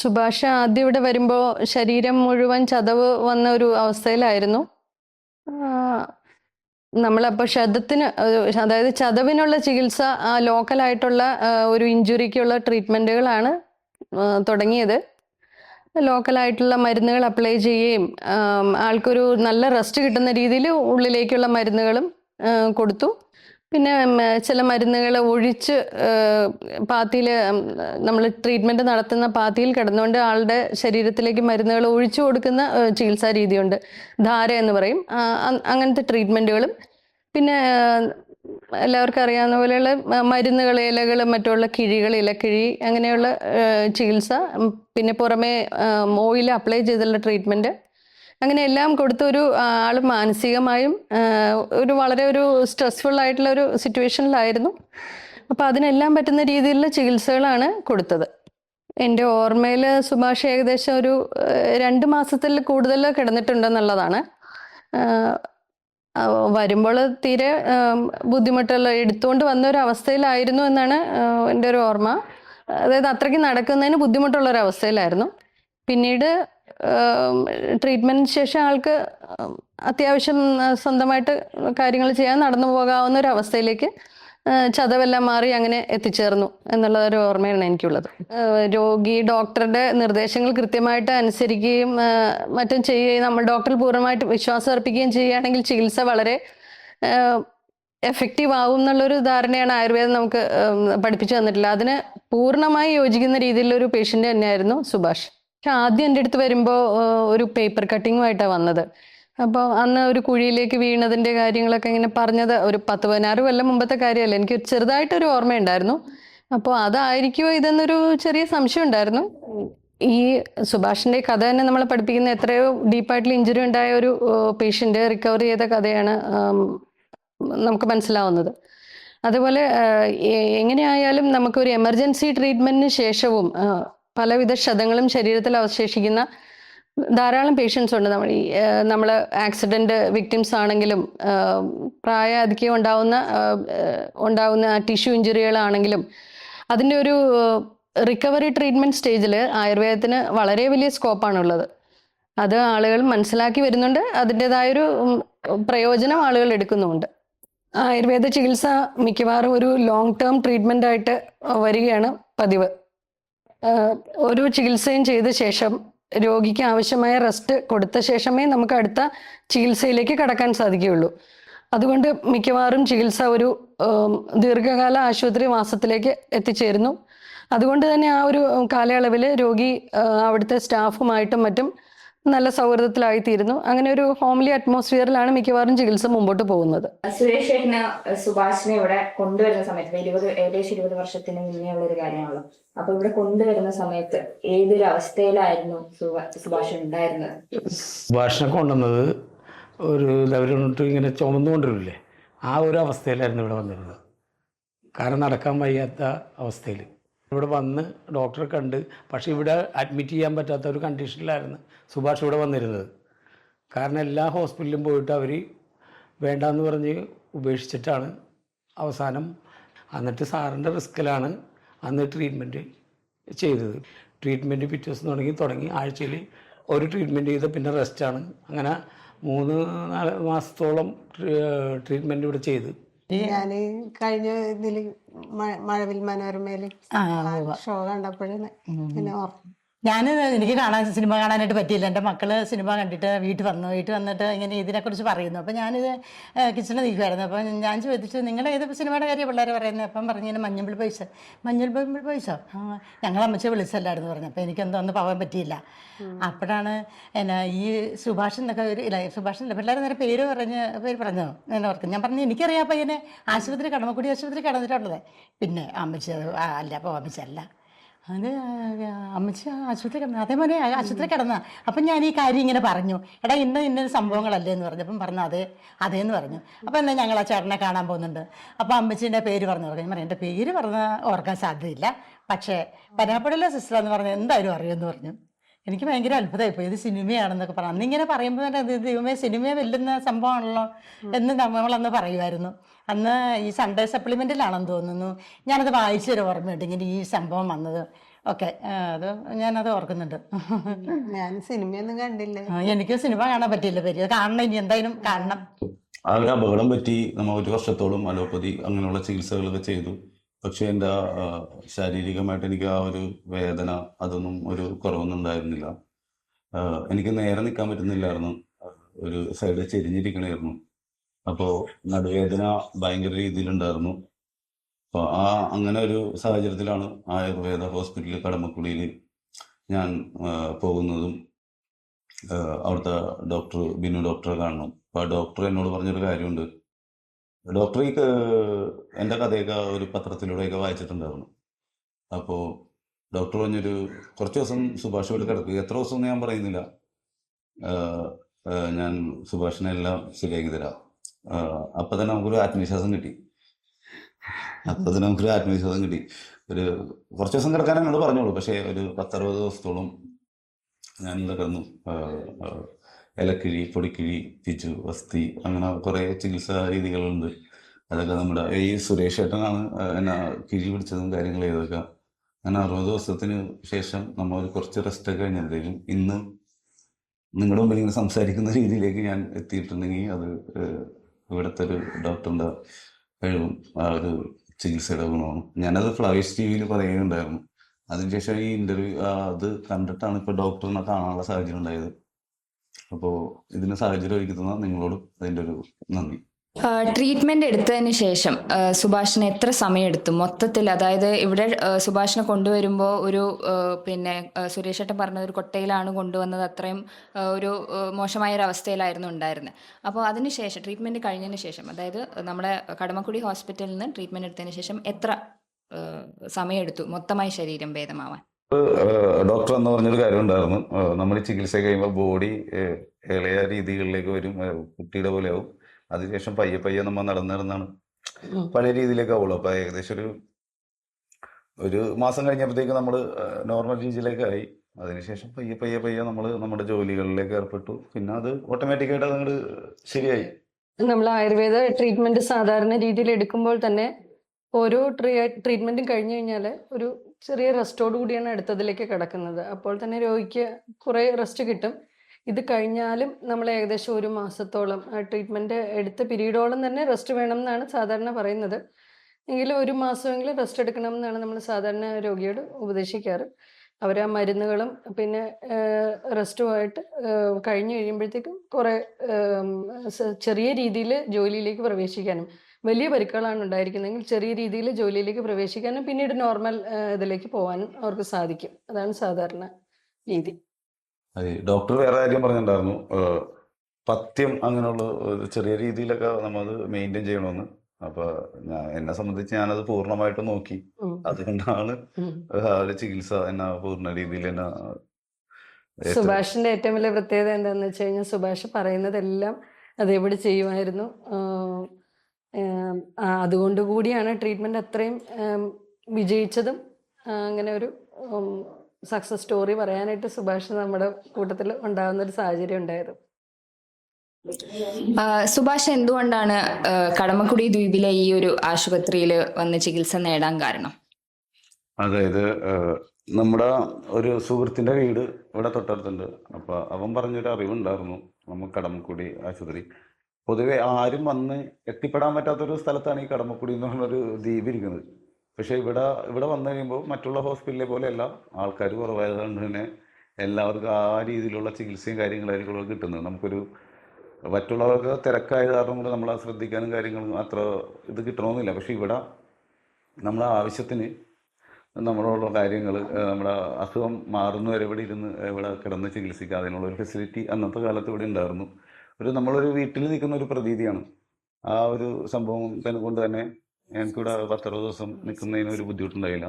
സുഭാഷ് ആദ്യം ഇവിടെ വരുമ്പോൾ ശരീരം മുഴുവൻ ചതവ് വന്ന ഒരു അവസ്ഥയിലായിരുന്നു. നമ്മളപ്പോൾ ക്ഷതത്തിന് അതായത് ചതവിനുള്ള ചികിത്സ ലോക്കലായിട്ടുള്ള ഒരു ഇഞ്ചുറിക്കുള്ള ട്രീറ്റ്മെന്റുകളാണ് തുടങ്ങിയത്. ലോക്കലായിട്ടുള്ള മരുന്നുകൾ അപ്ലൈ ചെയ്യുകയും ആൾക്കൊരു നല്ല റെസ്റ്റ് കിട്ടുന്ന രീതിയിൽ ഉള്ളിലേക്കുള്ള മരുന്നുകളും കൊടുത്തു. പിന്നെ ചില മരുന്നുകൾ ഒഴിച്ച് പാത്തിയിൽ നമ്മൾ ട്രീറ്റ്മെന്റ് നടത്തുന്ന പാത്തിയിൽ കിടന്നുകൊണ്ട് ആളുടെ ശരീരത്തിലേക്ക് മരുന്നുകൾ ഒഴിച്ചു കൊടുക്കുന്ന ചികിത്സാ രീതിയുണ്ട്. ധാര എന്ന് പറയും. അങ്ങനത്തെ ട്രീറ്റ്മെന്റുകളും പിന്നെ എല്ലാവർക്കും അറിയാവുന്ന പോലെയുള്ള മരുന്നുകൾ ഇലകൾ മറ്റുള്ള കിഴികൾ ഇലക്കിഴി അങ്ങനെയുള്ള ചികിത്സ. പിന്നെ പുറമെ ഓയിൽ അപ്ലൈ ചെയ്തുള്ള ട്രീറ്റ്മെന്റ് അങ്ങനെ എല്ലാം കൊടുത്തൊരു ആൾ മാനസികമായും ഒരു വളരെ ഒരു സ്ട്രെസ്ഫുൾ ആയിട്ടുള്ള ഒരു സിറ്റുവേഷനിലായിരുന്നു അപ്പോൾ അതിനെല്ലാം പറ്റുന്ന രീതിയിലുള്ള ചികിത്സകളാണ് കൊടുത്തത്. എന്റെ ഓർമ്മയിൽ സുഭാഷ് ഏകദേശം ഒരു രണ്ട് മാസത്തിൽ കൂടുതൽ കിടന്നിട്ടുണ്ടെന്നുള്ളതാണ്. വരുമ്പോൾ തീരെ ബുദ്ധിമുട്ടുള്ള എടുത്തുകൊണ്ട് വന്ന ഒരു അവസ്ഥയിലായിരുന്നു എന്നാണ് എന്റെ ഒരു ഓർമ്മ. അതായത് അത്രയ്ക്ക് നടക്കുന്നതിന് ബുദ്ധിമുട്ടുള്ള ഒരു അവസ്ഥയിലായിരുന്നു. പിന്നീട് ട്രീറ്റ്മെന്റിന് ശേഷം ആൾക്ക് അത്യാവശ്യം സ്വന്തമായിട്ട് കാര്യങ്ങൾ ചെയ്യാൻ നടന്നു പോകാവുന്ന ഒരു അവസ്ഥയിലേക്ക് ചതവെല്ലാം മാറി അങ്ങനെ എത്തിച്ചേർന്നു എന്നുള്ള ഒരു ഓർമ്മയാണ് എനിക്കുള്ളത്. രോഗി ഡോക്ടറുടെ നിർദ്ദേശങ്ങൾ കൃത്യമായിട്ട് അനുസരിക്കുകയും മറ്റും ചെയ്യുകയും നമ്മൾ ഡോക്ടർ പൂർണമായിട്ട് വിശ്വാസം അർപ്പിക്കുകയും ചെയ്യുകയാണെങ്കിൽ ചികിത്സ വളരെ എഫക്റ്റീവ് ആവും എന്നുള്ളൊരു ധാരണയാണ് ആയുർവേദം നമുക്ക് പഠിപ്പിച്ചു തന്നിട്ടില്ല അതിന് പൂർണമായി യോജിക്കുന്ന രീതിയിലുള്ള ഒരു പേഷ്യന്റ് തന്നെയായിരുന്നു സുഭാഷ്. പക്ഷെ ആദ്യം എന്റെ അടുത്ത് വരുമ്പോൾ ഒരു പേപ്പർ കട്ടിങ്ങുമായിട്ടാണ് വന്നത്. അപ്പോൾ അന്ന് ഒരു കുഴിയിലേക്ക് വീണതിന്റെ കാര്യങ്ങളൊക്കെ ഇങ്ങനെ പറഞ്ഞത് ഒരു പത്ത് പതിനാറ് കൊല്ലം മുമ്പത്തെ കാര്യമല്ല. എനിക്ക് ചെറുതായിട്ടൊരു ഓർമ്മയുണ്ടായിരുന്നു. അപ്പോൾ അതായിരിക്കുമോ ഇതെന്നൊരു ചെറിയ സംശയം ഉണ്ടായിരുന്നു. ഈ സുഭാഷിന്റെ കഥ തന്നെ നമ്മൾ പഠിപ്പിക്കുന്ന എത്രയോ ഡീപ്പായിട്ടുള്ള ഇഞ്ചുറി ഉണ്ടായ ഒരു പേഷ്യന്റ് റിക്കവർ ചെയ്ത കഥയാണ് നമുക്ക് മനസ്സിലാവുന്നത്. അതുപോലെ എങ്ങനെയായാലും നമുക്ക് ഒരു എമർജൻസി ട്രീറ്റ്മെന്റിന് ശേഷവും പലവിധ ക്ഷതങ്ങളും ശരീരത്തിൽ അവശേഷിക്കുന്ന ധാരാളം പേഷ്യൻസ് ഉണ്ട്. നമ്മൾ ഈ നമ്മൾ ആക്സിഡന്റ് വിക്ടിംസ് ആണെങ്കിലും പ്രായ പ്രായാധിക്യം ഉണ്ടാവുന്ന ഉണ്ടാവുന്ന ടിഷ്യൂ ഇഞ്ചുറികളാണെങ്കിലും അതിന്റെ ഒരു റിക്കവറി ട്രീറ്റ്മെന്റ് സ്റ്റേജിൽ ആയുർവേദത്തിന് വളരെ വലിയ സ്കോപ്പാണുള്ളത് അത് ആളുകൾ മനസ്സിലാക്കി വരുന്നുണ്ട്. അതിന്റെതായൊരു പ്രയോജനം ആളുകൾ എടുക്കുന്നുമുണ്ട്. ആയുർവേദ ചികിത്സ മിക്കവാറും ഒരു ലോങ് ടേം ട്രീറ്റ്മെന്റ് ആയിട്ട് വരികയാണ് പതിവ്. ഒരു ചികിത്സയും ചെയ്ത ശേഷം രോഗിക്ക് ആവശ്യമായ റെസ്റ്റ് കൊടുത്ത ശേഷമേ നമുക്ക് അടുത്ത ചികിത്സയിലേക്ക് കടക്കാൻ സാധിക്കുകയുള്ളൂ. അതുകൊണ്ട് മിക്കവാറും ചികിത്സ ഒരു ദീർഘകാല ആശുപത്രി വാസത്തിലേക്ക് എത്തിച്ചേരുന്നു. അതുകൊണ്ട് തന്നെ ആ ഒരു കാലയളവിൽ രോഗി അവിടുത്തെ സ്റ്റാഫുമായിട്ടും മറ്റും നല്ല സൗഹൃദത്തിലായിത്തീരുന്നു. അങ്ങനെ ഒരു ഹോംലി അറ്റ്മോസ്ഫിയറിലാണ് മിക്കവാറും ചികിത്സ മുമ്പോട്ട് പോകുന്നത്. സുരേഷ് ചേട്ടന് സുഭാഷിനെ ഇവിടെ കൊണ്ടുവരുന്ന സമയത്ത് ഇരുപത് ഏകദേശം ഇരുപത് വർഷത്തിന് മുന്നേ ഉള്ള ഒരു കാര്യമാണല്ലോ. അപ്പൊ ഇവിടെ കൊണ്ടുവരുന്ന സമയത്ത് ഏതൊരു അവസ്ഥയിലായിരുന്നു സുഭാഷ് ഉണ്ടായിരുന്നത്? സുഭാഷിനെ കൊണ്ടുവന്നത് ഒരു ലെവലിട്ട് ഇങ്ങനെ ചുമന്നുകൊണ്ടിരില്ലേ ആ ഒരു അവസ്ഥയിലായിരുന്നു ഇവിടെ വന്നിരുന്നത്. കാരണം നടക്കാൻ വയ്യാത്ത അവസ്ഥയിൽ ഇവിടെ വന്ന് ഡോക്ടറെ കണ്ട് പക്ഷേ ഇവിടെ അഡ്മിറ്റ് ചെയ്യാൻ പറ്റാത്ത ഒരു കണ്ടീഷനിലായിരുന്നു സുഭാഷ് ഇവിടെ വന്നിരുന്നത്. കാരണം എല്ലാ ഹോസ്പിറ്റലിലും പോയിട്ട് അവർ വേണ്ടാന്ന് പറഞ്ഞ് ഉപേക്ഷിച്ചിട്ടാണ് അവസാനം എന്നിട്ട് സാറിന്റെ റിസ്ക്കിലാണ് അന്ന് ട്രീറ്റ്മെന്റ് ചെയ്തത്. ട്രീറ്റ്മെന്റ് പിറ്റേ ദിവസം തുടങ്ങി തുടങ്ങി ആഴ്ചയിൽ ഒരു ട്രീറ്റ്മെന്റ് ചെയ്ത് പിന്നെ റെസ്റ്റാണ് അങ്ങനെ മൂന്ന് നാല് മാസത്തോളം ട്രീറ്റ്മെന്റ് ഇവിടെ ചെയ്ത്. ഞാൻ കഴിഞ്ഞ ഇതിൽ മഴവിൽ മനോരമയിൽ ഷോ കണ്ടപ്പോഴാണ് പിന്നെ ഓർമ്മ ഞാൻ എനിക്ക് കാണാൻ സിനിമ കാണാനായിട്ട് പറ്റിയില്ല. എന്റെ മക്കൾ സിനിമ കണ്ടിട്ട് വീട്ടിൽ വന്നു. വീട്ടിൽ വന്നിട്ട് ഇങ്ങനെ ഇതിനെക്കുറിച്ച് പറയുന്നു. അപ്പോൾ ഞാനിത് കിച്ചണിൽ നിൽക്കുമായിരുന്നു അപ്പം ഞാൻ ചോദിച്ചു നിങ്ങൾ ഏത് സിനിമയുടെ കാര്യം പിള്ളേർ പറയുന്നത് അപ്പം പറഞ്ഞു ഇങ്ങനെ മഞ്ഞൾ പൈസ. മഞ്ഞൾ പമ്പിൾ പൈസ? ഞങ്ങൾ അമ്മച്ച വിളിച്ചല്ലായിരുന്നു പറഞ്ഞു. അപ്പോൾ എനിക്കെന്തോ ഒന്ന് പോകാൻ പറ്റിയില്ല. അപ്പോഴാണ് എന്നാ ഈ സുഭാഷ് എന്നൊക്കെ ഒരു ഇല്ല സുഭാഷ് എന്നല്ല പിള്ളേർ നേരെ പേര് പറഞ്ഞ് പേര് പറഞ്ഞു? എന്നെ ഓർക്കും ഞാൻ പറഞ്ഞു എനിക്കറിയാം പയ്യനെ ആശുപത്രി കടമക്കുടി ആശുപത്രി കടന്നിട്ടുള്ളത്. പിന്നെ അമ്മച്ചി അല്ല അപ്പോൾ അമ്മച്ചി അല്ല. അത് അമ്മച്ചി ആശുപത്രി കിടന്ന. അതേപോലെ ആശുപത്രി കിടന്ന. അപ്പം ഞാൻ ഈ കാര്യം ഇങ്ങനെ പറഞ്ഞു. എടാ ഇന്ന ഇന്ന സംഭവങ്ങളല്ലേ എന്ന് പറഞ്ഞു. അപ്പം പറഞ്ഞു അതെ അതേന്ന് പറഞ്ഞു. അപ്പം എന്നാൽ ഞങ്ങൾ ആ ചേട്ടനെ കാണാൻ പോകുന്നുണ്ട്. അപ്പം അമ്മച്ചീന്റെ പേര് പറഞ്ഞു പറഞ്ഞു ഞാൻ പറഞ്ഞു എന്റെ പേര് പറഞ്ഞാൽ ഓർക്കാൻ സാധ്യതയില്ല. പക്ഷേ പനാപ്പടയിലെ സിസ്റ്റർ എന്ന് പറഞ്ഞാൽ എന്തായാലും അറിയുമെന്ന് പറഞ്ഞു. എനിക്ക് ഭയങ്കര അത്ഭുതമായിപ്പോയി ഇത് സിനിമയാണെന്നൊക്കെ പറഞ്ഞു. അന്നിങ്ങനെ പറയുമ്പോൾ തന്നെ ഇത് ദൈവമേ സിനിമയെ വെല്ലുന്ന സംഭവമാണല്ലോ എന്ന് നമ്മളന്ന് പറയുമായിരുന്നു അന്ന് ഈ സൺഡേ സപ്ലിമെന്റിലാണെന്ന് തോന്നുന്നു. ഞാനത് വായിച്ചൊരു ഓർമ്മയുണ്ട് ഇങ്ങനെ ഈ സംഭവം വന്നത്. ഓക്കെ അത് ഞാനത് ഓർക്കുന്നുണ്ട്. ഞാൻ സിനിമയൊന്നും കണ്ടില്ല. ആ, എനിക്ക് സിനിമ കാണാൻ പറ്റില്ല പേര്. കാണണം ഇനി എന്തായാലും കാണണം. ആ ഒരു അപകടം പറ്റി. നമ്മൾ ഒരു വർഷത്തോളം അലോപ്പതി അങ്ങനെയുള്ള ചികിത്സകളൊക്കെ ചെയ്തു. പക്ഷെ എന്റെ ശാരീരികമായിട്ട് എനിക്ക് ആ ഒരു വേദന അതൊന്നും ഒരു കുറവൊന്നും ഉണ്ടായിരുന്നില്ല. എനിക്ക് നേരെ നിൽക്കാൻ പറ്റുന്നില്ലായിരുന്നു. ഒരു സൈഡ് ചെരിഞ്ഞിരിക്കണമായിരുന്നു അപ്പോൾ നടുവേദന ഭയങ്കര രീതിയിലുണ്ടായിരുന്നു. അപ്പോൾ ആ അങ്ങനെ ഒരു സാഹചര്യത്തിലാണ് ആയുർവേദ ഹോസ്പിറ്റലിൽ കടമക്കുടിയിൽ ഞാൻ പോകുന്നതും അവിടുത്തെ ഡോക്ടർ ബിനു ഡോക്ടറെ കാണണം. അപ്പോൾ ആ ഡോക്ടർ എന്നോട് പറഞ്ഞൊരു കാര്യമുണ്ട്. ഡോക്ടർ ഈ എന്റെ കഥയൊക്കെ ഒരു പത്രത്തിലൂടെയൊക്കെ വായിച്ചിട്ടുണ്ടായിരുന്നു. അപ്പോൾ ഡോക്ടർ പറഞ്ഞൊരു കുറച്ച് ദിവസം സുഭാഷ് വീട് കിടക്കുക. എത്ര ദിവസം ഞാൻ പറയുന്നില്ല. ഞാൻ സുഭാഷിനെ എല്ലാം ശരിയാക്കി തരാം. അപ്പം തന്നെ നമുക്കൊരു ആത്മവിശ്വാസം കിട്ടി. അപ്പം തന്നെ നമുക്കൊരു ആത്മവിശ്വാസം കിട്ടി. ഒരു കുറച്ച് ദിവസം കിടക്കാൻ എന്നോട് പറഞ്ഞോളൂ. പക്ഷേ ഒരു പത്തറുപത് ദിവസത്തോളം ഞാൻ കിടന്നു. ഇലക്കിഴി പൊടിക്കിഴി തിജു വസ്തി അങ്ങനെ കുറേ ചികിത്സാ രീതികളുണ്ട്. അതൊക്കെ നമ്മുടെ ഈ സുരേഷ് ഏട്ടനാണ് എന്നെ കിഴി പിടിച്ചതും കാര്യങ്ങൾ ചെയ്തൊക്കെ അങ്ങനെ അറുപത് ദിവസത്തിന് ശേഷം നമ്മൾ കുറച്ച് റെസ്റ്റ് ഒക്കെ കഴിഞ്ഞപ്പോഴത്തേക്കും ഇന്ന് നിങ്ങളുടെ മുമ്പിൽ ഇങ്ങനെ സംസാരിക്കുന്ന രീതിയിലേക്ക് ഞാൻ എത്തിയിട്ടുണ്ടെങ്കിൽ അത് ഇവിടുത്തെ ഒരു ഡോക്ടറിന്റെ കഴിവും ആ ഒരു ചികിത്സയുടെ ഗുണമാണ് ഞാനത് ഫ്ലവേഴ്സ് ടി വിയിൽ പറയുകയുണ്ടായിരുന്നു. അതിനുശേഷം ഈ ഇന്റർവ്യൂ അത് കണ്ടിട്ടാണ് ഇപ്പോൾ ഡോക്ടറിനെ കാണാനുള്ള സാഹചര്യം ഉണ്ടായത്. അപ്പോൾ ഇതിന് സാഹചര്യം ഒരുക്കി നിങ്ങളോട് അതിന്റെ ഒരു നന്ദി. ട്രീറ്റ്മെന്റ് എടുത്തതിന് ശേഷം സുഭാഷിന് എത്ര സമയം എടുത്തു മൊത്തത്തിൽ അതായത് ഇവിടെ സുഭാഷിനെ കൊണ്ടുവരുമ്പോൾ ഒരു പിന്നെ സുരേഷ് ഏട്ടൻ പറഞ്ഞത് ഒരു കൊട്ടയിലാണ് കൊണ്ടുവന്നത് അത്രയും ഒരു മോശമായ ഒരു അവസ്ഥയിലായിരുന്നു ഉണ്ടായിരുന്നത് അപ്പോൾ അതിനുശേഷം ട്രീറ്റ്മെന്റ് കഴിഞ്ഞതിന് ശേഷം അതായത് നമ്മുടെ കടമക്കുടി ഹോസ്പിറ്റലിൽ നിന്ന് ട്രീറ്റ്മെന്റ് എടുത്തതിന് ശേഷം എത്ര സമയമെടുത്തു? മൊത്തമായി ശരീരം ഭേദമാവാൻ. ഡോക്ടർ എന്ന് പറഞ്ഞൊരു കാര്യം ഉണ്ടായിരുന്നു നമ്മൾ ചികിത്സ കഴിയുമ്പോൾ ബോഡി ഇളയ രീതികളിലേക്ക് വരും. കുട്ടിയുടെ പോലെ ആവും. അതിനുശേഷം പയ്യെ പയ്യെ നമ്മൾ നടന്നിരുന്നാണ്. പഴയ രീതിയിലേക്ക് ആവുള്ളൂ. അപ്പൊ ഏകദേശം ഒരു ഒരു മാസം കഴിഞ്ഞപ്പോഴത്തേക്ക് നമ്മൾ നോർമൽ രീതിയിലേക്കായി അതിനുശേഷം പയ്യെ പയ്യെ പയ്യെ നമ്മൾ നമ്മുടെ ജോലികളിലേക്ക് ഏർപ്പെട്ടു. പിന്നെ അത് ഓട്ടോമാറ്റിക്കായിട്ട് അതങ്ങോട്ട് ശരിയായി. നമ്മൾ ആയുർവേദ ട്രീറ്റ്മെന്റ് സാധാരണ രീതിയിൽ എടുക്കുമ്പോൾ തന്നെ ഓരോ ട്രീ ട്രീറ്റ്മെന്റും കഴിഞ്ഞു കഴിഞ്ഞാൽ ഒരു ചെറിയ റെസ്റ്റോട് കൂടിയാണ് അടുത്തതിലേക്ക് കിടക്കുന്നത്. അപ്പോൾ തന്നെ രോഗിക്ക് കുറേ റെസ്റ്റ് കിട്ടും. ഇത് കഴിഞ്ഞാലും നമ്മൾ ഏകദേശം ഒരു മാസത്തോളം ട്രീറ്റ്മെന്റ് എടുത്ത പീരീഡോളം തന്നെ റെസ്റ്റ് വേണം എന്നാണ് സാധാരണ പറയുന്നത്. എങ്കിലും ഒരു മാസമെങ്കിലും റെസ്റ്റ് എടുക്കണം എന്നാണ് നമ്മൾ സാധാരണ രോഗിയോട് ഉപദേശിക്കാറ്. അവർ ആ മരുന്നുകളും പിന്നെ റെസ്റ്റുമായിട്ട് കഴിഞ്ഞു കഴിയുമ്പോഴത്തേക്കും കുറേ ചെറിയ രീതിയിൽ ജോലിയിലേക്ക് പ്രവേശിക്കാനും വലിയ പരിക്കുകളാണ് ഉണ്ടായിരിക്കുന്നതെങ്കിൽ ചെറിയ രീതിയിൽ ജോലിയിലേക്ക് പ്രവേശിക്കാനും പിന്നീട് നോർമൽ ഇതിലേക്ക് പോകാനും അവർക്ക് സാധിക്കും. അതാണ് സാധാരണ രീതി. അത് ഡോക്ടർ വേറെ കാര്യം പറഞ്ഞിട്ടുണ്ടായിരുന്നു. പത്യം പഥ്യം അങ്ങനെയുള്ള ചെറിയ രീതിയിലൊക്കെ നമ്മൾ മെയിന്റെയിൻ ചെയ്യണമെന്ന്. അപ്പൊ ഞാൻ എന്നെ സംബന്ധിച്ച് ഞാനത് പൂർണമായിട്ട് നോക്കി. അതുകൊണ്ടാണ്. ഒരു ചികിത്സ എന്ന പൂർണ രീതിയിൽ എന്നെ സുഭാഷിന്റെ ഏറ്റവും വലിയ പ്രത്യേകത എന്താണെന്ന് വെച്ച് കഴിഞ്ഞാൽ സുഭാഷ് പറയുന്നതെല്ലാം അതേപടി ചെയ്യുമായിരുന്നു. അതുകൊണ്ട് കൂടിയാണ് ട്രീറ്റ്മെന്റ് അത്രയും വിജയിച്ചതും അങ്ങനെ ഒരു സക്സസ് സ്റ്റോറി പറയാനായിട്ട് സുഭാഷ് നമ്മുടെ കൂട്ടത്തിൽ ഉണ്ടാകുന്ന ഒരു സാഹചര്യം ഉണ്ടായത്. സുഭാഷ് എന്തുകൊണ്ടാണ് കടമക്കുടി ദ്വീപിലെ ഈ ഒരു ആശുപത്രിയിൽ വന്ന് ചികിത്സ നേടാൻ കാരണം? അതായത് നമ്മുടെ ഒരു സുഹൃത്തിന്റെ വീട് ഇവിടെ തൊട്ടടുത്തുണ്ട്. അപ്പൊ അവൻ പറഞ്ഞൊരു അറിവുണ്ടായിരുന്നു നമ്മൾ കടമക്കുടി ആശുപത്രി. പൊതുവെ ആരും വന്ന് എത്തിപ്പെടാൻ പറ്റാത്തൊരു സ്ഥലത്താണ് ഈ കടമക്കുടി എന്ന് പറഞ്ഞൊരു ദ്വീപ് ഇരിക്കുന്നത്. പക്ഷേ ഇവിടെ ഇവിടെ വന്നു കഴിയുമ്പോൾ മറ്റുള്ള ഹോസ്പിറ്റലിലെ പോലെയല്ല ആൾക്കാർ കുറവായതുകൊണ്ട് തന്നെ എല്ലാവർക്കും ആ രീതിയിലുള്ള ചികിത്സയും കാര്യങ്ങളായിരിക്കും കിട്ടുന്നത്. നമുക്കൊരു മറ്റുള്ളവർക്ക് തിരക്കായ കാരണം കൊണ്ട് നമ്മൾ ശ്രദ്ധിക്കാനും കാര്യങ്ങളും അത്ര ഇത് കിട്ടണമെന്നില്ല. പക്ഷേ ഇവിടെ നമ്മളെ ആവശ്യത്തിന് നമ്മളോടുള്ള കാര്യങ്ങൾ നമ്മുടെ അസുഖം മാറുന്നവരെ ഇവിടെ ഇരുന്ന് ഇവിടെ കിടന്ന് ചികിത്സിക്കുക അതിനുള്ള ഒരു ഫെസിലിറ്റി അന്നത്തെ കാലത്ത് ഇവിടെ ഉണ്ടായിരുന്നു. ഒരു നമ്മളൊരു വീട്ടിൽ നിൽക്കുന്ന ഒരു പ്രതീതിയാണ്. ആ ഒരു സംഭവം തന്നെ കൊണ്ട് തന്നെ എനിക്കിവിടെ പത്തറുപത് ദിവസം നിൽക്കുന്നതിന് ഒരു ബുദ്ധിമുട്ടുണ്ടായില്ല.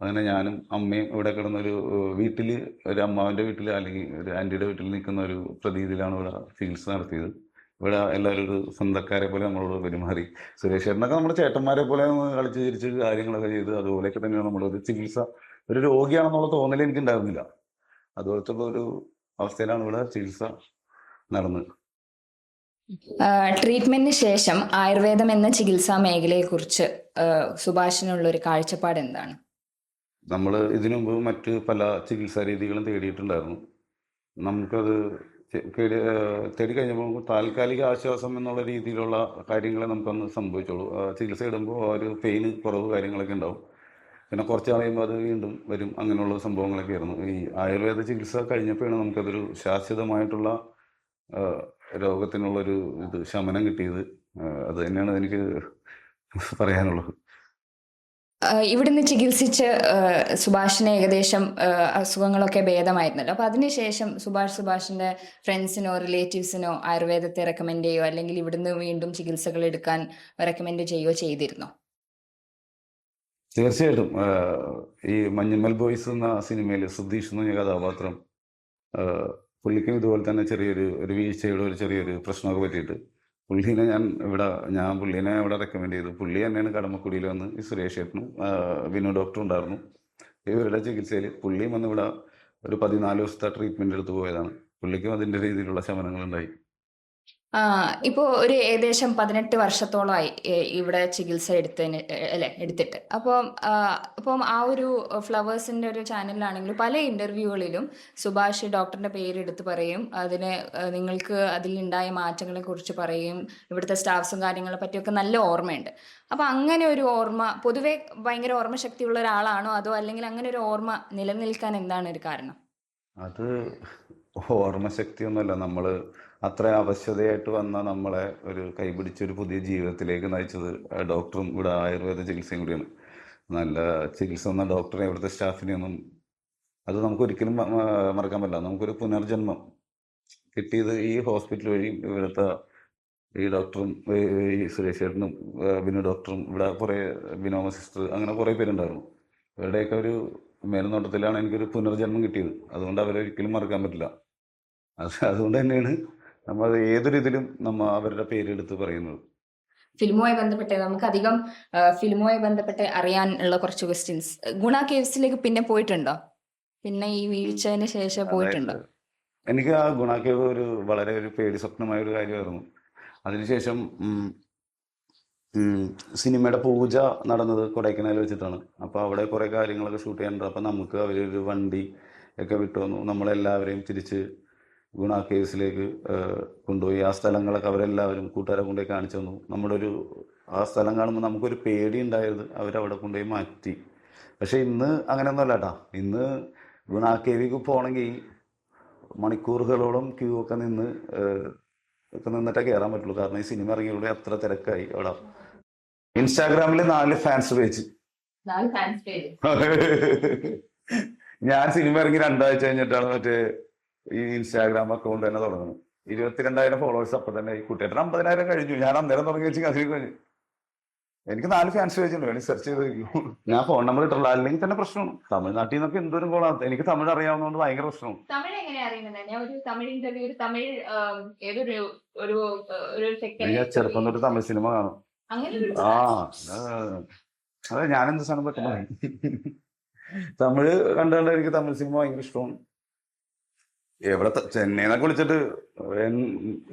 അങ്ങനെ ഞാനും അമ്മയും ഇവിടെ കിടന്നൊരു വീട്ടിൽ ഒരു അമ്മാവന്റെ വീട്ടിൽ അല്ലെങ്കിൽ ഒരു ആന്റിയുടെ വീട്ടിൽ നിൽക്കുന്ന ഒരു പ്രതീതിയിലാണ് ഇവിടെ ചികിത്സ നടത്തിയത്. ഇവിടെ എല്ലാവരും ഒരു സ്വന്തക്കാരെ പോലെ നമ്മളോട് പെരുമാറി. സുരേഷ് എന്നൊക്കെ നമ്മുടെ ചേട്ടന്മാരെ പോലെ കളിച്ച് ചിരിച്ച് കാര്യങ്ങളൊക്കെ ചെയ്ത് അതുപോലെയൊക്കെ തന്നെയാണ് നമ്മളൊരു ചികിത്സ ഒരു രോഗിയാണെന്നുള്ള തോന്നൽ എനിക്ക് ഉണ്ടായിരുന്നില്ല അതുപോലത്തെ ഒരു അവസ്ഥയിലാണ് ഇവിടെ ചികിത്സ നടന്നത് ട്രീറ്റ്മെന്റിന് ശേഷം ആയുർവേദം എന്ന ചികിത്സാ മേഖലയെ കുറിച്ച് സുഭാഷിനുള്ള ഒരു കാഴ്ചപ്പാട് എന്താണ്? നമ്മൾ ഇതിനു മുമ്പ് മറ്റ് പല ചികിത്സാ രീതികളും തേടിയിട്ടുണ്ടായിരുന്നു. നമുക്കത് തേടി തേടി കഴിഞ്ഞപ്പോൾ നമുക്ക് താൽക്കാലിക ആശ്വാസം എന്നുള്ള രീതിയിലുള്ള കാര്യങ്ങളെ നമുക്കൊന്ന് സംഭവിച്ചുള്ളൂ ചികിത്സ ഇടുമ്പോൾ ഒരു പെയിന് കുറവ് കാര്യങ്ങളൊക്കെ ഉണ്ടാവും. പിന്നെ കുറച്ച് കഴിയുമ്പോൾ അത് വീണ്ടും വരും. അങ്ങനെയുള്ള സംഭവങ്ങളൊക്കെ ആയിരുന്നു ഈ ആയുർവേദ ചികിത്സ കഴിഞ്ഞപ്പോഴാണ് നമുക്കതൊരു ശാശ്വതമായിട്ടുള്ള രോഗത്തിനുള്ളൊരു ഇത് ശമനം കിട്ടിയത്. അത് തന്നെയാണ് എനിക്ക് പറയാനുള്ളത്. ഇവിടുന്ന് ചികിത്സിച്ച് സുഭാഷിന് ഏകദേശം അസുഖങ്ങളൊക്കെ ഭേദമായിരുന്നല്ലോ. അപ്പൊ അതിനുശേഷം സുഭാഷ് സുഭാഷിന്റെ ഫ്രണ്ട്സിനോ റിലേറ്റീവ്സിനോ ആയുർവേദത്തെ റെക്കമെൻഡ് ചെയ്യോ? അല്ലെങ്കിൽ ഇവിടുന്ന് വീണ്ടും ചികിത്സകൾ എടുക്കാൻ റെക്കമെൻഡ് ചെയ്യുകയോ ചെയ്തിരുന്നോ? തീർച്ചയായിട്ടും. ഈ മഞ്ഞമ്മൽ ബോയ്സ് എന്ന സിനിമയിൽ സുധീഷ് എന്ന കഥാപാത്രം പുള്ളിക്കും ഇതുപോലെ തന്നെ ചെറിയൊരു ഒരു വീഴ്ചയുടെ ഒരു ചെറിയൊരു പ്രശ്നമൊക്കെ പറ്റിയിട്ട് പുള്ളീനെ ഞാൻ ഇവിടെ ഞാൻ പുള്ളീനെ ഇവിടെ റെക്കമെൻഡ് ചെയ്തു. പുള്ളി തന്നെയാണ് കടമക്കുടിയിൽ വന്ന് ഈ സുരേഷ് ഏട്ടനും വിനു ഡോക്ടറും ഉണ്ടായിരുന്നു. ഇവരുടെ ചികിത്സയിൽ പുള്ളിയും വന്ന് ഇവിടെ ഒരു പതിനാല് ദിവസത്തെ ട്രീറ്റ്മെന്റ് എടുത്ത് പോയതാണ്. പുള്ളിക്കും അതിന്റെ രീതിയിലുള്ള ശമനങ്ങളുണ്ടായി. ഇപ്പോൾ ഒരു ഏകദേശം പതിനെട്ട് വർഷത്തോളമായി ഇവിടെ ചികിത്സ എടുത്തതിന് അല്ലേ എടുത്തിട്ട്. അപ്പം അപ്പം ആ ഒരു ഫ്ലവേഴ്സിന്റെ ഒരു ചാനലിലാണെങ്കിലും പല ഇന്റർവ്യൂകളിലും സുഭാഷ് ഡോക്ടറിന്റെ പേര് എടുത്ത് പറയും. അതിന് നിങ്ങൾക്ക് അതിലുണ്ടായ മാറ്റങ്ങളെ കുറിച്ച് പറയും. ഇവിടുത്തെ സ്റ്റാഫ്സും കാര്യങ്ങളെ പറ്റിയൊക്കെ നല്ല ഓർമ്മയുണ്ട്. അപ്പൊ അങ്ങനെ ഒരു ഓർമ്മ പൊതുവെ ഭയങ്കര ഓർമ്മശക്തിയുള്ള ഒരാളാണോ അതോ അല്ലെങ്കിൽ അങ്ങനെ ഒരു ഓർമ്മ നിലനിൽക്കാൻ എന്താണ് ഒരു കാരണം? അത് ഓർമ്മശക്തിയൊന്നുമല്ല. നമ്മൾ അത്ര അവശതയായിട്ട് വന്ന നമ്മളെ ഒരു കൈപിടിച്ച ഒരു പുതിയ ജീവിതത്തിലേക്ക് നയിച്ചത് ഡോക്ടറും ഇവിടെ ആയുർവേദ ചികിത്സയും കൂടിയാണ്. നല്ല ചികിത്സ തന്ന ഡോക്ടറെ ഇവിടുത്തെ സ്റ്റാഫിനെയൊന്നും അത് നമുക്ക് ഒരിക്കലും മറക്കാൻ പറ്റില്ല. നമുക്കൊരു പുനർജന്മം കിട്ടിയത് ഈ ഹോസ്പിറ്റൽ വഴി ഇവിടുത്തെ ഈ ഡോക്ടറും ഈ ഈ സുരേഷ് ചേട്ടനും ബിനു ഡോക്ടറും ഇവിടെ കുറേ ബിനോമ സിസ്റ്റർ അങ്ങനെ കുറേ പേരുണ്ടായിരുന്നു. ഇവരുടെയൊക്കെ ഒരു മേൽനോട്ടത്തിലാണ് എനിക്കൊരു പുനർജന്മം കിട്ടിയത്. അതുകൊണ്ട് അവരെ ഒരിക്കലും മറക്കാൻ പറ്റില്ല. അത് അതുകൊണ്ട് തന്നെയാണ് നമ്മൾ ഏതൊരു ഇതിലും നമ്മൾ അവരുടെ പേരെടുത്ത് പറയുന്നത്. ഫിലിമുമായി ബന്ധപ്പെട്ട് നമുക്ക് അധികം ഫിലിമുമായി ബന്ധപ്പെട്ട് അറിയാനുള്ള കുറച്ച് ക്വസ്റ്റ്യൻസ് ഗുണ കേവ്സിലേക്ക് പിന്നെ പോയിട്ടുണ്ടോ? പിന്നെ ഈ വീഴ്ചതിന് ശേഷം പോയിട്ടുണ്ടോ? എനിക്ക് ആ ഗുണ കേവ് ഒരു വളരെ ഒരു പേടി സ്വപ്നമായ ഒരു കാര്യമായിരുന്നു. അതിനുശേഷം സിനിമയുടെ പൂജ നടന്നത് കൊടൈക്കനാൽ വെച്ചിട്ടാണ് അപ്പോൾ അവിടെ കുറേ കാര്യങ്ങളൊക്കെ ഷൂട്ട് ചെയ്യാനുണ്ട്. അപ്പോൾ നമുക്ക് അവരൊരു വണ്ടി ഒക്കെ വിട്ടു വന്നു. നമ്മളെല്ലാവരെയും തിരിച്ച് ഗുണ കേസിലേക്ക് കൊണ്ടുപോയി. ആ സ്ഥലങ്ങളൊക്കെ അവരെല്ലാവരും കൂട്ടുകാരെ കൊണ്ടുപോയി കാണിച്ചു തന്നു. നമ്മുടെ ഒരു ആ സ്ഥലം കാണുമ്പോൾ നമുക്കൊരു പേടി ഉണ്ടായത് അവരവിടെ കൊണ്ടുപോയി മാറ്റി. പക്ഷേ ഇന്ന് അങ്ങനെയൊന്നുമല്ല കേട്ടാ ഇന്ന് ഗുണ കേവിക്ക് പോകണമെങ്കിൽ മണിക്കൂറുകളോളം ക്യൂ ഒക്കെ നിന്ന് ഒക്കെ നിന്നിട്ടേ കയറാൻ പറ്റുള്ളൂ. കാരണം ഈ സിനിമ ഇറങ്ങിയിലൂടെ അത്ര തിരക്കായി അവിടെ. ഇൻസ്റ്റാഗ്രാമിൽ നാല് ഫാൻസ് പേജ് ഞാൻ സിനിമ ഇറങ്ങി രണ്ടാഴ്ച കഴിഞ്ഞിട്ടാണ് മറ്റേ ഈ ഇൻസ്റ്റാഗ്രാം അക്കൗണ്ട് തന്നെ തുടങ്ങുന്നു ഇരുപത്തിരണ്ടായിരം ഫോളോവേഴ്സ് അപ്പൊ തന്നെ ഈ കുട്ടിയുടെ അമ്പതിനായിരം കഴിഞ്ഞു. ഞാൻ അന്നേരം തുടങ്ങി വെച്ച് കഥ കഴിഞ്ഞു. എനിക്ക് നാല് ഫാൻസ് വെച്ചിട്ടുണ്ട്. ഉണ്ട് സെർച്ച് ചെയ്ത്. ഞാൻ ഫോൺ നമ്പർ ഇട്ടുള്ള അല്ലെങ്കിൽ തന്നെ പ്രശ്നമാണ്. തമിഴ്നാട്ടിൽ നിന്നൊക്കെ എന്തോരം കോളാണ് എനിക്ക് തമിഴ് അറിയാവുന്നതുകൊണ്ട് ഭയങ്കര പ്രശ്നമാണ്. തമിഴ് എങ്ങനെ അറിയുന്നത്? ഞാൻ ഒരു തമിഴ് ഇന്റർവ്യൂ ഒരു തമിഴ് ആം, ഏതൊരു ഒരു ഒരു സെക്കൻഡ് ഞാൻ ചെറുപ്പം തൊട്ട് തമിഴ് സിനിമ കാണും. ആ അതെ. ഞാനെന്ത് സാധനം പറ്റുന്നത് തമിഴ് കണ്ടുകൊണ്ട് എനിക്ക് തമിഴ് സിനിമ ഭയങ്കര ഇഷ്ടമാണ്. എവിടെ ചെന്നൈന്നൊക്കെ വിളിച്ചിട്ട് എൻ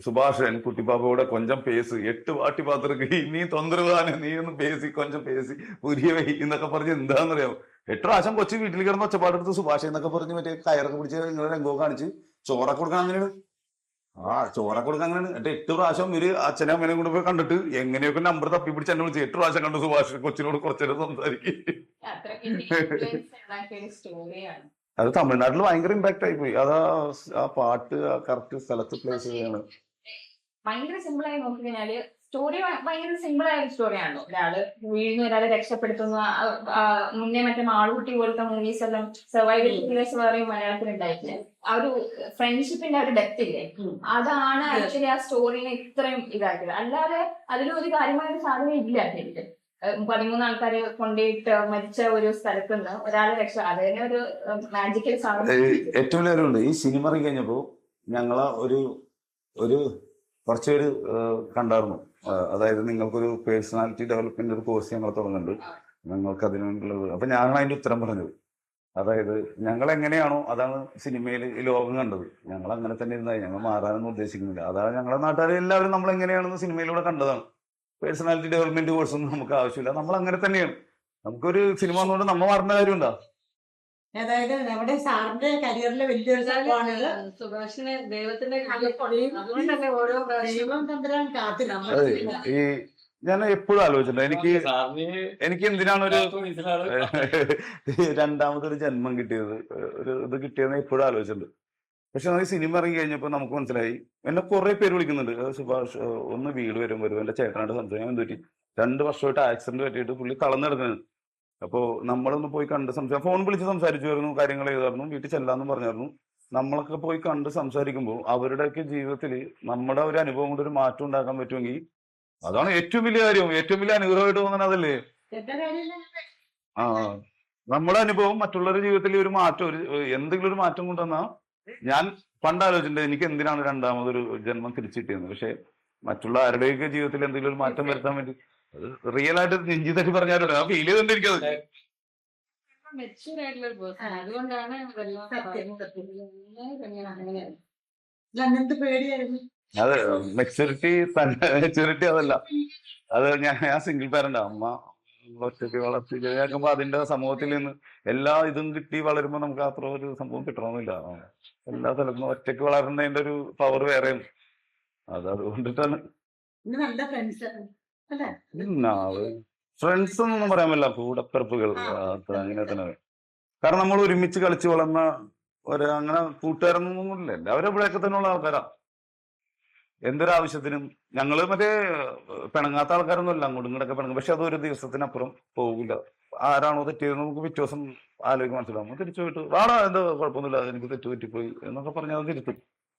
സുഭാഷ് എൻ കുട്ടിപ്പാപ്പയുടെ കൊഞ്ചം പേസ്. എട്ട് വാട്ടി പാത്രക്ക് നീ തൊന്തരുവാന് നീ ഒന്ന് പേസി കൊഞ്ചം പേസി പുരിയ വൈ എന്നൊക്കെ പറഞ്ഞ് എന്താണെന്നറിയാമോ എട്ട് പ്രാവശ്യം കൊച്ചു വീട്ടിൽ കിടന്ന് ഒച്ചപ്പാടെടുത്ത് സുഭാഷ് എന്നൊക്കെ പറഞ്ഞ് മറ്റേ കയറൊക്കെ പിടിച്ച് നിങ്ങളെ രംഗവും കാണിച്ച്. ചോറൊക്കെ കൊടുക്കാൻ അങ്ങനെയാണ് ആ ചോറൊക്കെ കൊടുക്കാൻ അങ്ങനെയാണ് എന്നിട്ട് എട്ട് പ്രാവശ്യം ഇവർ അച്ഛനെ അമ്മേനെ കൊണ്ട് പോയി കണ്ടിട്ട് എങ്ങനെയൊക്കെ നമ്പർ തപ്പി പിടിച്ച് എന്നെ വിളിച്ച് എട്ട് പ്രാവശ്യം കണ്ടു സുഭാഷ് കൊച്ചിനോട് കുറച്ചേരം സംസാരിക്കും. അത് തമിഴ്നാട്ടിൽ ഭയങ്കര ഇമ്പാക്ട് ആയി പോയി അതാ ആ പാട്ട് ആ കറക്റ്റ് സ്ഥലത്ത് പ്ലേസ് ചെയ്യാണ് ഭയങ്കര സിമ്പിൾ ആയി നോക്കിക്കഴിഞ്ഞാൽ സ്റ്റോറി ഭയങ്കര സിമ്പിൾ ആയ ഒരു സ്റ്റോറിയാണല്ലോ ഒരാൾ വീഴുന്ന ഒരാളെ രക്ഷപ്പെടുത്തുന്നു മുന്നേ മറ്റേ മാളുകുട്ടി പോലത്തെ മൂവീസ് എല്ലാം സർവൈവൽ ഫീലേഴ്സ് വേറെ മലയാളത്തിൽ ഉണ്ടായിട്ടില്ല? ആ ഒരു ഫ്രണ്ട്ഷിപ്പിന്റെ ഒരു ഡെപ്ത് ഇല്ലേ? അതാണ് ആക്ച്വലി ആ സ്റ്റോറിനെ ഇത്രയും ഇതാക്കിയത്. അല്ലാതെ അതിലൊരു കാര്യമായ സാധനം ഇല്ല ശരിക്കും പതിമൂന്ന് ആൾക്കാര് കൊണ്ടുപോയിട്ട് മരിച്ച ഒരു സ്ഥലത്ത് നിന്ന് ഒരാളെ രക്ഷ അത് തന്നെ ഒരു മാജിക്കൽ സാധനം. ഏറ്റവും കാര്യമുണ്ട് ഈ സിനിമ ഇറങ്ങി കഴിഞ്ഞപ്പോ ഞങ്ങളെ ഒരു ഒരു കുറച്ച് പേര് കണ്ടായിരുന്നു. അതായത് നിങ്ങൾക്കൊരു പേഴ്സണാലിറ്റി ഡെവലപ്മെന്റ് ഒരു കോഴ്സ് ഞങ്ങൾ തുടങ്ങുന്നുണ്ട്. നിങ്ങൾക്ക് അതിന് വേണ്ടിയുള്ളത് അപ്പൊ ഞാനാണ് അതിന്റെ ഉത്തരം പറഞ്ഞത്. അതായത് ഞങ്ങൾ എങ്ങനെയാണോ അതാണ് സിനിമയിൽ ഈ ലോകം കണ്ടത്. ഞങ്ങൾ അങ്ങനെ തന്നെ ഇരുന്നായി ഞങ്ങൾ മാറാനൊന്നും ഉദ്ദേശിക്കുന്നില്ല. അതാണ് ഞങ്ങളുടെ നാട്ടുകാരെ എല്ലാവരും നമ്മൾ എങ്ങനെയാണെന്ന് സിനിമയിലൂടെ കണ്ടതാണ്. പേഴ്സണാലിറ്റി ഡെവലപ്മെന്റ് കോഴ്സ് ഒന്നും നമുക്ക് ആവശ്യമില്ല. നമ്മൾ അങ്ങനെ തന്നെയാണ്. നമുക്കൊരു സിനിമ വന്നുകൊണ്ട് നമ്മൾ മാറുന്ന കാര്യമുണ്ടോ അതായത് നമ്മുടെ സാറിന്റെ കരിയറിലെ വലിയൊരു സുഭാഷിനെ ദൈവത്തിന്റെ അതുകൊണ്ടല്ലേ ഓരോ ദൈവം തമ്പുരാൻ ഈ ഞാൻ എപ്പോഴും ആലോചിച്ചിട്ടുണ്ട്. എനിക്ക് എനിക്ക് എന്തിനാണ് ഒരു രണ്ടാമതൊരു ജന്മം കിട്ടിയത്. ഒരു ഇത് കിട്ടിയെന്ന് എപ്പോഴും ആലോചിച്ചിട്ടുണ്ട്. പക്ഷെ നമുക്ക് സിനിമ ഇറങ്ങി കഴിഞ്ഞപ്പോൾ നമുക്ക് മനസ്സിലായി. എന്നെ കുറെ പേര് വിളിക്കുന്നുണ്ട്. "ഏ, സുഭാഷ് ഒന്ന് വീട് വരും വരും. എന്റെ ചേട്ടനായിട്ട് സംസാരിക്കാൻ ഞാൻ പറ്റി. രണ്ട് വർഷമായിട്ട് ആക്സിഡന്റ് പറ്റിയിട്ട് പുള്ളി കളന്നെടുക്കുന്നത് അപ്പോൾ നമ്മളൊന്ന് പോയി കണ്ട് സംസാരിക്കും ഫോൺ വിളിച്ച് സംസാരിച്ചുമായിരുന്നു കാര്യങ്ങൾ ചെയ്തായിരുന്നു. വീട്ടിൽ ചെല്ലാന്നും പറഞ്ഞായിരുന്നു. നമ്മളൊക്കെ പോയി കണ്ട് സംസാരിക്കുമ്പോൾ അവരുടെയൊക്കെ ജീവിതത്തിൽ നമ്മുടെ ഒരു അനുഭവം കൊണ്ട് ഒരു മാറ്റം ഉണ്ടാക്കാൻ പറ്റുമെങ്കിൽ അതാണ് ഏറ്റവും വലിയ കാര്യം. ഏറ്റവും വലിയ അനുഗ്രഹമായിട്ട് തോന്നുന്നത് അതല്ലേ? ആ നമ്മുടെ അനുഭവം മറ്റുള്ളവരുടെ ജീവിതത്തിൽ ഒരു മാറ്റം ഒരു എന്തെങ്കിലും ഒരു മാറ്റം കൊണ്ടുവന്നാ ഞാൻ പണ്ടാലോചിച്ചിട്ടുണ്ട് എനിക്ക് എന്തിനാണ് രണ്ടാമതൊരു ജന്മം തിരിച്ചു കിട്ടിയെന്ന് പക്ഷെ മറ്റുള്ള ആരുടെയൊക്കെ ജീവിതത്തിൽ എന്തെങ്കിലും ഒരു മാറ്റം വരുത്താൻ വേണ്ടി റിയൽ ആയിട്ട് നെഞ്ചി തട്ടി പറഞ്ഞാലോ? ആ ഫീൽ ചെയ്തോണ്ടിരിക്കുന്നത് എനിക്കത്. മെച്ചൂർ ആയിട്ടുള്ള ഒരു പേഴ്സൺ അതുകൊണ്ടാണ്. അങ്ങനത്തെ പേടിയായിരുന്നു. അത് മെച്ചൂരിറ്റി തന്നെ മെച്ചൂരിറ്റി അതല്ല. അത് ഞാൻ ഞാൻ സിംഗിൾ പാരന്റ് അമ്മ ഒറ്റയ്ക്ക് വളർത്തി ശരിയാക്കുമ്പോ അതിന്റെ സമൂഹത്തിൽ നിന്ന് എല്ലാ ഇതും കിട്ടി വളരുമ്പോ നമുക്ക് അത്ര ഒരു സംഭവം കിട്ടണമെന്നില്ല. എല്ലാ സ്ഥലത്തും ഒറ്റയ്ക്ക് വളരുന്നതിന്റെ ഒരു പവർ വേറെയും അത് അതുകൊണ്ടിട്ടാണ്. ഫ്രണ്ട്സ് എന്നൊന്നും പറയാൻ പറ്റില്ല. കൂടപ്പിറപ്പുകൾ. അങ്ങനെ തന്നെ. കാരണം നമ്മൾ ഒരുമിച്ച് കളിച്ചു വളർന്ന ഒരു അങ്ങനെ കൂട്ടുകാരൊന്നും ഇല്ല എല്ലാവരും ഇവിടെയൊക്കെ തന്നെയുള്ള ആൾക്കാരാ. എന്തൊരാവശ്യത്തിനും ഞങ്ങൾ മറ്റേ പിണങ്ങാത്ത ആൾക്കാരൊന്നും അല്ല അങ്ങോട്ടും ഇങ്ങോട്ടൊക്കെ പിണങ്ങും. പക്ഷെ അതൊരു ദിവസത്തിനപ്പുറം പോകില്ല ആരാണോ തെറ്റിയത് നമുക്ക് പിറ്റേ ദിവസം ആലോചിക്കാൻ മനസ്സിലാവും. തിരിച്ചു പോയിട്ട് വാടാ എന്താ കുഴപ്പമൊന്നുമില്ല. എനിക്ക് തെറ്റ് പറ്റിപ്പോയി എന്നൊക്കെ പറഞ്ഞാൽ അത് തിരുത്തും.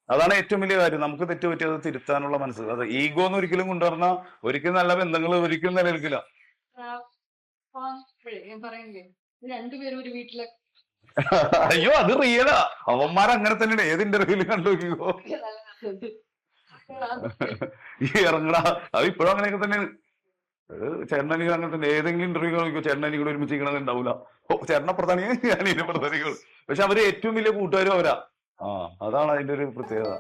അതാണ് ഏറ്റവും വലിയ കാര്യം. നമുക്ക് തെറ്റ് പറ്റിയത് തിരുത്താനുള്ള മനസ്സ്. അത് ഈഗോ എന്ന് ഒരിക്കലും കൊണ്ടുവരുന്ന ഒരിക്കലും നല്ല ബന്ധങ്ങൾ ഒരിക്കലും നിലനിൽക്കില്ല. രണ്ടുപേരും ഒരു വീട്ടിലെ. അയ്യോ അത് റിയലാ അവന്മാരങ്ങനെ തന്നെയാണ് ഏത് ഇന്റർവ്യൂൽ കണ്ടു നോക്കിക്കോ ഈ ഇറങ്ങടാ. അത് ഇപ്പോഴും അങ്ങനെയൊക്കെ തന്നെയാണ് ചേട്ടനി അങ്ങനെ തന്നെ. ഏതെങ്കിലും ഇന്റർവ്യൂ നോക്കിയോ ചേട്ടനെനിക്ക് കൂടെ ഒരുമിച്ച് നിൽക്കണത് ഉണ്ടാവില്ല ഓ ചേട്ടനെ പ്രധാനികൾ ഞാൻ ഇതിന്റെ പ്രധാനികൾ പക്ഷെ അവർ ഏറ്റവും വലിയ കൂട്ടുകാരും അവരാ. ആ അതാണ് അതിന്റെ ഒരു പ്രത്യേകത.